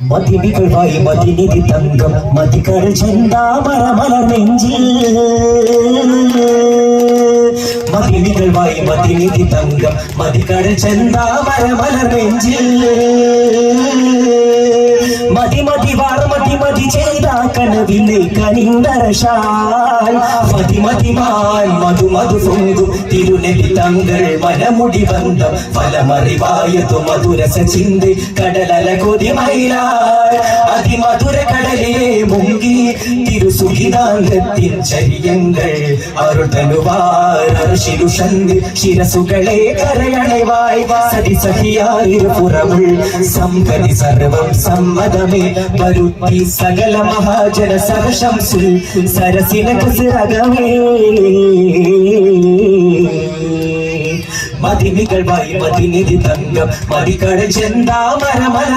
മതിനികളായി മതിനിധി തങ്കം മതികടൽ ചെന്താമര മലർ നെഞ്ചിൽ മതിനികളായി മതിനിധി തങ്കം മതികടൽ ചെന്താമര മലർ നെഞ്ചിൽ മതി മതി വാർ മനമുടി ബന്ധം ഫലമറിവായതു മധുരസ ചിന്തി കടലല കൊതി മയിലാൽ അതിമധുര കടലിലെ മുങ്ങി തിരുസുഖിതാംഗത്തിൻ ചര്യങ്ങൾ അരുതനുവാർഷിലുഷന്ത് ശിരസുകളെ കരയണവായി സതി സഹിയായിരു പുറമുൾ സമ്പതി സർവം സമ്മതമേ. വരുത്തി സകല മഹാജന സഹശംസിൽ സരസിന കസിരകമേ മതിനികൾ വായി മതിനിധി തങ്കം മതിക്കട ചെന്താമര മല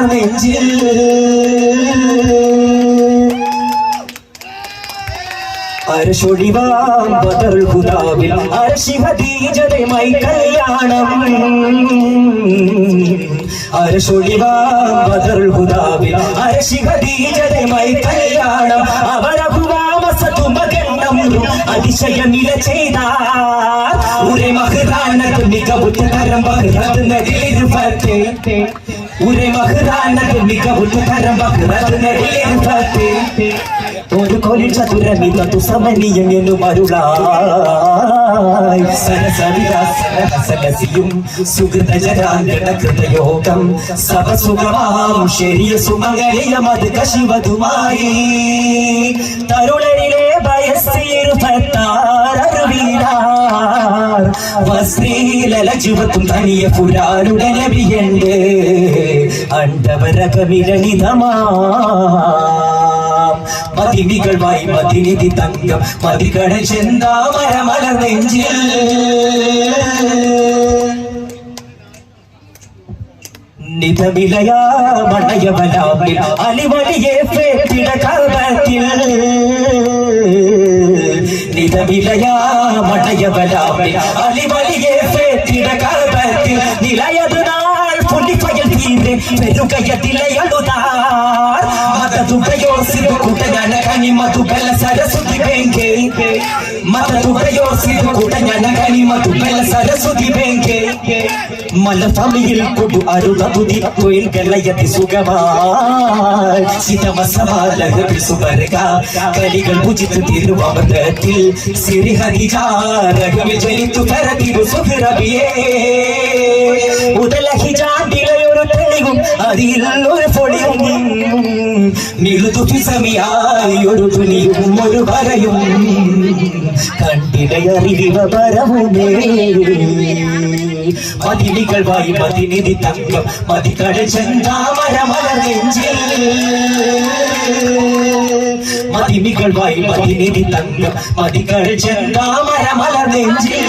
അരശൊഴിവാം ബദറുൽ ഹുദാവിൽ അരശിഹദീജതമായി കല്യാണം. അരശൊഴിവാം ബദറുൽ ഹുദാവിൽ അരശിഹദീജതമായി കല്യാണം. അവരഹുവാമസതു മകണ്ണം അതിശയമില ചെയ്താർ ഉരെ മഹ്റാനത്ത് മികവുറ്റ തരം ബഹ്റത്ത് നദിലിരുപത്തെ ഉരെ മഹ്റാനത്ത് മികവുറ്റ തരം ബഹ്റത്ത് നദിലിരുപത്തെ ഒരു കൊലിൽ ചതുരമിതു സമനീയം എന്നും അരുളായി സരസവിലാസനഹസലസിയും സുഹൃതജരാങ്കടകൃതയോഗം സഭസുഖമാം ശരിയ സുമംഗലിയമത് കശിവതുമായി. തരുണരിലെ വയസ്സിരുപത്താററിവീടാർ വസ്ത്രീലല ജീവിതം തനിയ പുരാനുടെ നബിയണ്ട്. അണ്ടവരകമിരണിതമാ മതിനികൾ മതിനിധി തങ്കം മതികട ചെന്താമരമല നെഞ്ചിൽ. നിതവിലയാ മണയവലാമിൽ അലിവലിയെ പേത്തിട കർമ്മത്തിൽ നിതവിലയാ മണയവലാമിൽ അലിവലിയെ പേത്തിട കർമ്മത്തിൽ നിലയത് നാൾ പുലിപ്പയൽ തീരെ പെരുകയതിലയളുതാർ സിധു കുട്ടഞ്ഞന കനി മധുബല സരസ്വതി ബേങ്കെ മതതുകയോ സിധു കുട്ടഞ്ഞന കനി മധുബല സരസ്വതി ബേങ്കെ മലഫമിയിൽ കൊടു അരുതതുതി തൊഴിൽ ഗലയതി സുഖമായി ശിതമസമാലഹത്തിൽ സുബർഗ കലികൾ ഭുജിത്ത് തിരുവമൃതത്തിൽ സിരിഹരിജാരകവിൽ ജനിത്തു പരതിരു സുഖരബിയേ ഉദലഹിജാണ്ടിലൊരു തെളിവും അതിൽ ഒരു പൊടിയും നിളുതുസമിയായി ഒരു തുണിയും ഒരു വരയും കണ്ടിടയറിവ വരവുമേ മതിനികൾ വായി മതിനിധി തങ്കം മതികട ചെന്താമര മലർ നെഞ്ചിൽ മതിനികൾ വായി മതിനിധി തങ്കം മതികട ചെന്താമര മലർ നെഞ്ചിൽ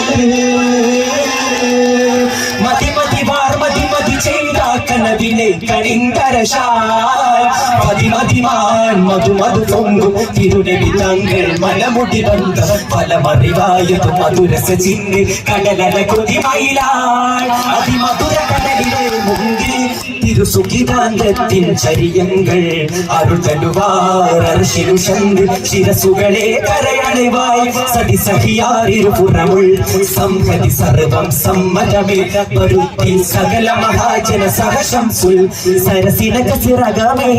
മതി മതി വാർ മതി മതി ചെയ്ത കനവിനെ കണിന്തരശാൽ മതി മതിമാൻ മധു മധു പൊങ്കും തിരുനബി മലമുടി ബന്ധ ഫലമറിവായതു മധുരസ ചിന്നി കടലല കൊതി അതിമധുര കടലിലെ മുങ്കി തിരുസുഖിതാന്തത്തിൻ ചരിയങ്ങൾ അരുതലുവാർഷിരുഷന്ത് ശിരസുകളെ കരയണിവായി. സതി സഹിയാറിരുപുറമുൾ സംഹതി സർവം സമ്മതമേ വരുത്തി സകല മഹാജന സഹശംസുൽ സരസിന കസിറകമേ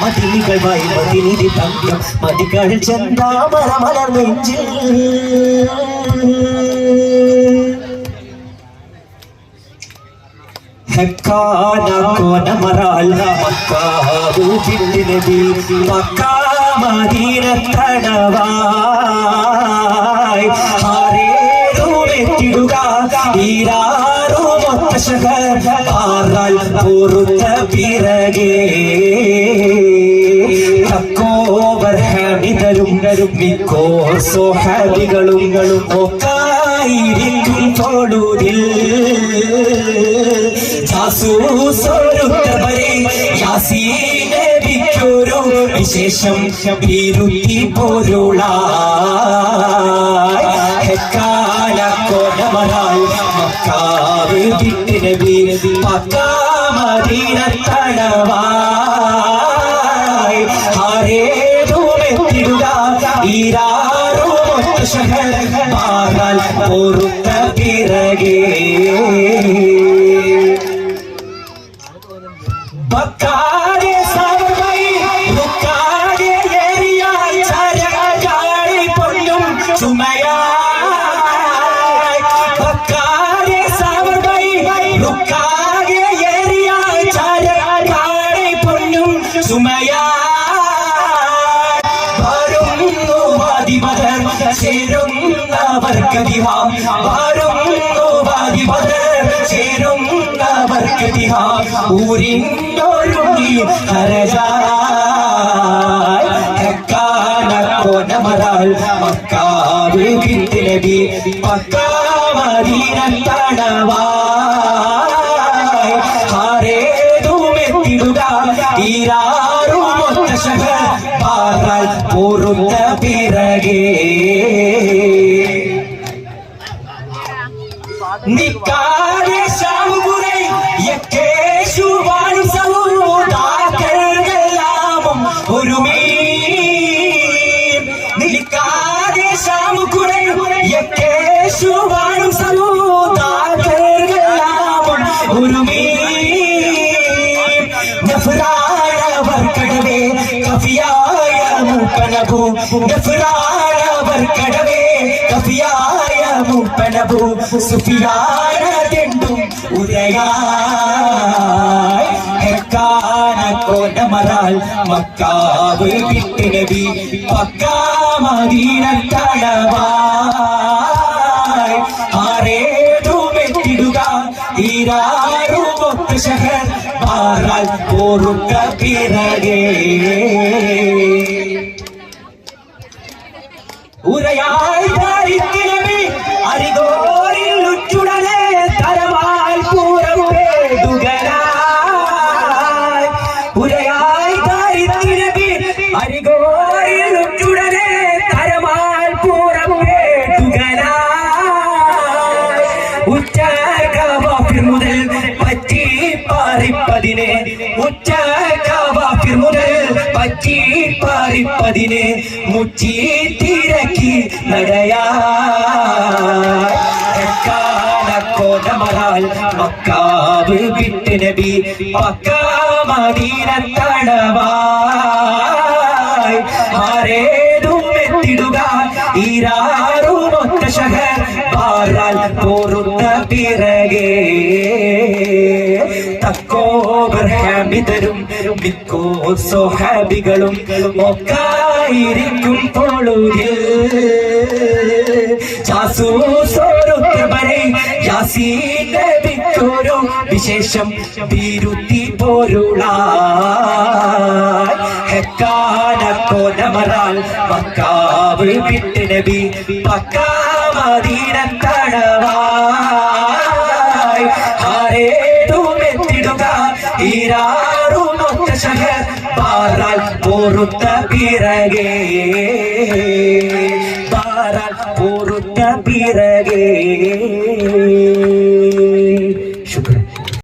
മതിനികളായി മതിനിധി തങ്കം മതികൾ ചെന്താമര മലർ നെഞ്ചിൽ ഹക്കാന കോനമറാൽ മക്കാബൂബിന്റെ നബി മക്കാ മദീന തടവായി ഹാരേറുമെത്തിടുക ഈരാറുമൊത്ത ശഹർ ആറാൽ പൊറുത്ത പിറകേ. ഹമിതരും മിക്കോ സോഹാബികളും ഒക്കായിരിക്കും യാസീനെ വിക്കൊരു വിശേഷം വിരുത്തി പോലുള്ള കാലക്കോലമറാൾ മക്കാവ് വിട്ടിന് വീരതി ഈരാറുമൊത്ത ശഹർ മാറാൽ പൊറുത്ത പിറകേ ചേരുന്നവർക്കതിഹാം വരുന്നു വാദിപദർ ചേരുന്നവർക്കതിഹാം. ഊരിന്നൊരുങ്ങി ഹരജായ് ഹക്കാനക്കോനമറാൾ മക്കാവ് കിട്ടിലബി പക്കാമദീനത്തടവായ് ആരേതുമെത്തിടുക ഈരാറുമൊത്ത ശഹ പാറാൽ പൊറുത്ത യക്കേശുവാൻ സൗദാക്കർഗലാമം ഒരുമേ നിൽക്കാതെ യക്കേശുവാൻ സൗദാക്കർഗലാമം ഒരുമേ നഫ്രാഴവർക്കടവേ കഫിയായ മൂപ്പനഭൂ. നഫ്രാഴവർക്കടവേ കഫിയായ മൂപ്പനഭൂ. സുഫിയാനതെണ്ടും ഉരയായി ഹെക്കാന കോനമറാൽ മക്കാവ് വിട്ടുനബി പക്കാമദീനത്തടവായി ആരേതുമെത്തിടുക ഈരാറുമൊത്ത ശഹർ മാറാൽ പോറുക പിറകേ ഉരയായി ദാരിദ്ര്യമേ പാറിപ്പതിനെ മുച്ചി തിരക്കി നടയാൽ മക്കാവ് വിട്ട് നബി പക്കാമദീനത്തടവായി ആരേതും എത്തിടുക ഈരാറുമൊത്ത ശഹർ പാറാൽ പോറുന്ന പിറകേ. ഹാമിതരും മിക്കോ സ്വഹാബികളും ഒക്കായിരിക്കും യാസീനബിക്കൊരു വിശേഷം ബീരുത്തി പോരുള ഹെക്കാന മക്കാവ് വിട്ട് നബി പക്കാമദീനത്തടവായി ആരേതുമെത്തിടുക ഈരാറുമൊത്ത ശഹർ പാറാൽ പോറുത്ത പിറകേ പാറാൽ പോറുത്ത പിറകേ